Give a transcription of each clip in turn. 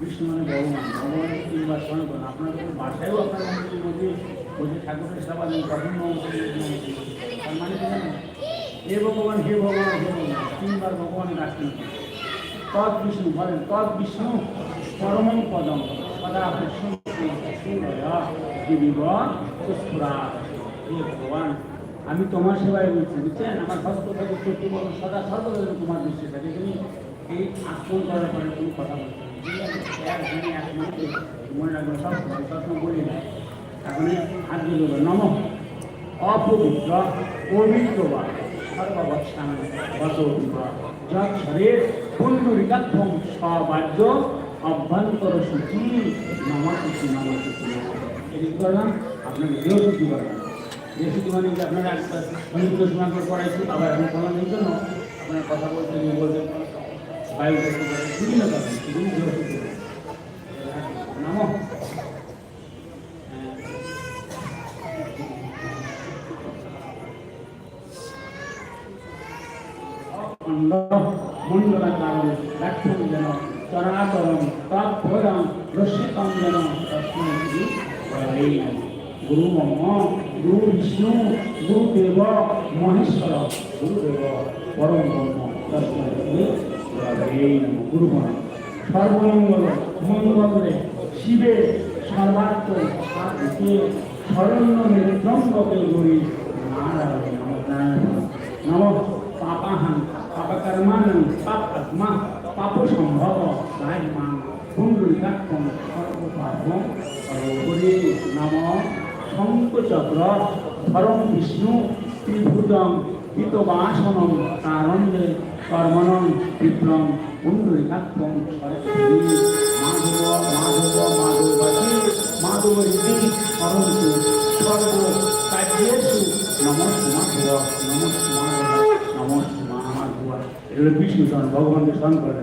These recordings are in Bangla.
বিষ্ণু মানে ভগবান, ভগবানের তিনবার স্মরণ করুন বাসায়ও আপনার মধ্যে বলছে ঠাকুরের সেবা নেই তার মানে জানেন? হে ভগবান হে ভগবান হে ভগবান, তিনবার ভগবানের ডাকছেন তৎ বিষ্ণু, বলেন, তৎ বিষ্ণু পরমং পদম। সদা ভগবান, আমি তোমার সেবায় বলছি, বুঝছেন? আমার হস্ত থেকে বলো সদা সর্বদা তোমার দৃষ্টি থাকে। তুমি এই আক্রমণ করার পরে তুমি কথা বলছো মনে রাখবে সব সবসময় বলি না এখন হাত দেবো নম অপবিত্র পবিত্র বা সর্ববৎসান গত যৎসরে পুণ্ডরিকাক্ষম সবাদ্য অভ্যন্তর সূচি নমসূচি নমসূচি এটি করলাম আপনাকে দেহশুদ্ধি করলাম দেহশুদ্ধি মানে যে আপনারা সমুদ্র সীমা করে পড়াইছি আবার এখন কোনো জন্য আপনার কথা বলতে গিয়ে বলতে বায়ু বিভিন্ন কারণে বিভিন্ন। গুরু বিষ্ণু গুরুদেব মহেশ্বর গুরুদেব পরম গুরবে নমঃ। গুরু মন সর্বমঙ্গল মঙ্গলে শিবে সর্বাত্ম সাধিকে শরণ্য নেত্রঙ্গকে গরি নমঃ পাপাহান পাপকর্মাণং পাপ আত্মা পাপ সম্ভব রাজমান পুণ্ডরিকাক্ষম সর্বপাপম হরে নম শঙ্কচক্র ধরম বিষ্ণু ত্রিভুজম হিতবাসনম কারণ্ডে কর্মণম বিপ্লম পুণ্ডরিকাক্ষম মাধব মাধব মাধব, মাধবতী মাধবরীতি করন্তু সর্ব কার্যেষু নমস্তে মাধব নমস্তে মাধব নমস্তে মাধব এগুলো বিষ্ণু স্মরণ ভগবানকে স্মরণ করে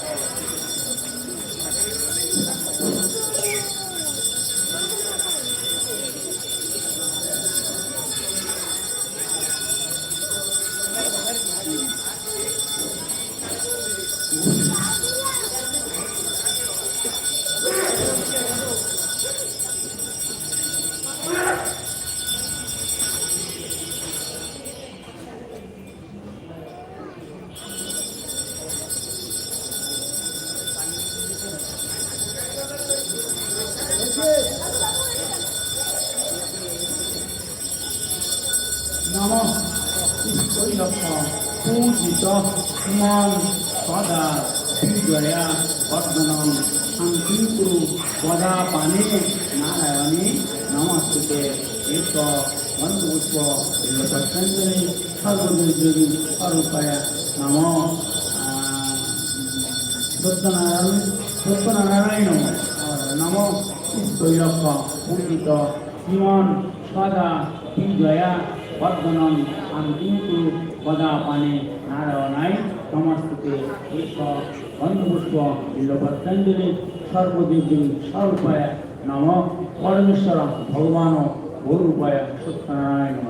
কৈলক্ষ পূজিত সুমন সদা বিজয়া বর্ধনম শান্তিকুরু বদা পানে নারায়ণী নমস্তুতে এক বন্ধুপুষ্প পতঞ্জলি সর্বদুর্যোগী স্বরূপায় নম সত্যনারায়ণ সত্যনারায়ণ নম কৈলক্ষ পূজিত শ্রীমন সদা বিজয়া বর্ধনম শান্তিন্তু বদাপানে নারায়ণাই নমস্তুতে এক বন্ধুপুষ্প বিল্লপত্রাঞ্জলি সর্বদেবী স্বরূপায় নম। পরমেশ্বর ভগবান গৌরূপায় সত্যনারায়ণ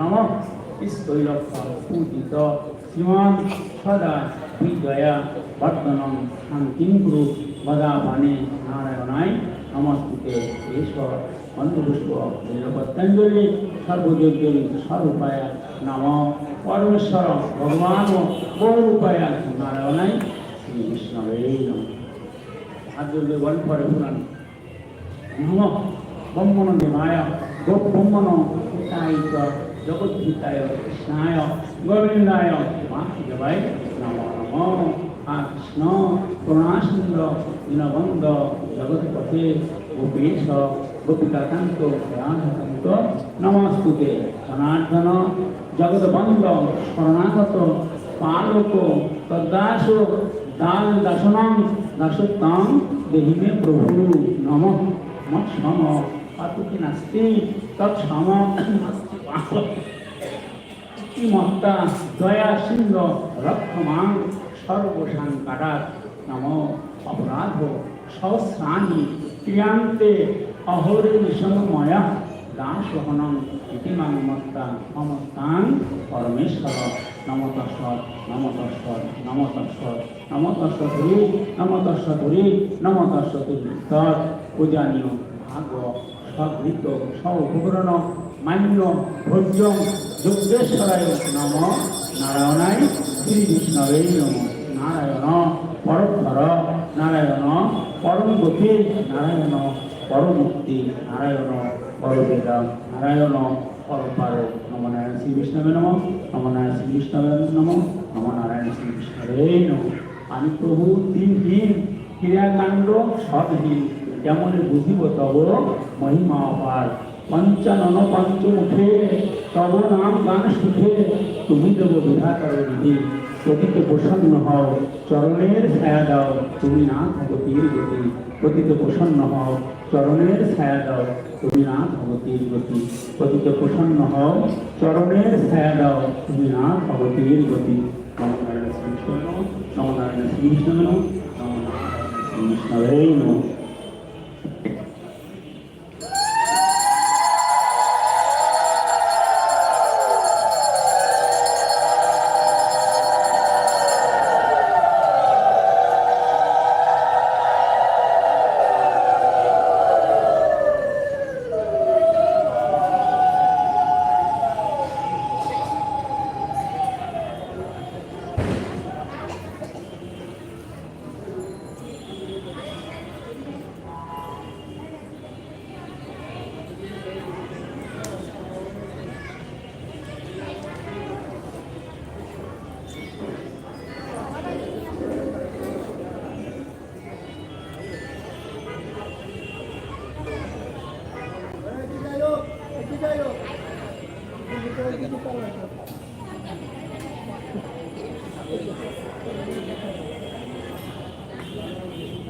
নম। স্তৈলক্ষ পূজিত শ্রীমান সদা বিজয়া বর্ধনম শান্তিং গুরু বদাপানে নারায়ণাই নমস্তুতে ঈশ্বর অন্ধপুষ্প পতঞ্জলি সর্বযোগ্যী স্বরূপায় নম পরমেশ্বর ভগবান গৌরূপায় নারায়ণাই শ্রী বিষ্ণবে নম। জোড়ে বল পরে পুরাণ নম ব্রহ্মণ দেবায় ব্রহ্মণ হিতায় চ জগদ্ধিতায় কৃষ্ণায়, গোবিন্দায় বাসুদেবায় নম নম। আ কৃষ্ণ, করুণাসুন্দর, দীনবন্ধ, জগৎপথে গোপেশ গোপিকাকান্ত রাধাকান্ত নমস্তে নমস্তুতে সনাতন জগৎবন্ধ শরণাগত পালক তদ্দাস দান দাসনং দাসত্বং দেহি মে প্রভু নম মৎসম পাতুকি নাস্তি, তৎসম নাস্তি মহতা দয়া সিংহ রক্ষমাং সর্বসাংকারাত নম অপরাধ সহস্রাণি ক্রিয়ান্তে অহরে নিসমময়া দাসহনং ইতি মাং মত্তা মমস্তাং পরমেশ্বর। নমতস্বর নমতস্বর নমতস্বর নমতস্বর নমতস্বর নমতস্বর পূজানীয় ভাগ, সঘৃত সৌভূরণ মান্য, ভোজ্য যজ্ঞেশ্বরায় নম, নারায়ণায় শ্রী বিষ্ণবে নম, নারায়ণ, পরক্ষর, নারায়ণ, পরম গতি নারায়ণ পরমুক্তি নারায়ণ পরবেদ নারায়ণ পরপার। নম নারায়ণ শ্রী বিষ্ণবে নম। নম নারায়ণ শ্রী বিষ্ণবে নম। নম নারায়ণ শ্রী বিষ্ণবে নম। আমি প্রভু দিনহীন ক্রিয়াকাণ্ড সদহীন যেমন বুঝিব তব মহিমা অপার? পঞ্চানন পঞ্চমুখে, তব নাম গান সুখে তুমি দেব বিধাতার বিধি। প্রতিকে প্রসন্ন হও। চরণের ছায়া দাও, তুমি না ভগতির গতি। পতিত প্রসন্ন হও, চরণের ছায়া দাও, তুমি না ভগতির গতি। পতিত প্রসন্ন হও, চরণের ছায়া দাও, তুমি না ভগতির গতি। নম। নারায়ণ শ্রীকৃষ্ণ নমনারায়ণ শ্রীকৃষ্ণ। নম নম। শ্রীকৃষ্ণ どうも。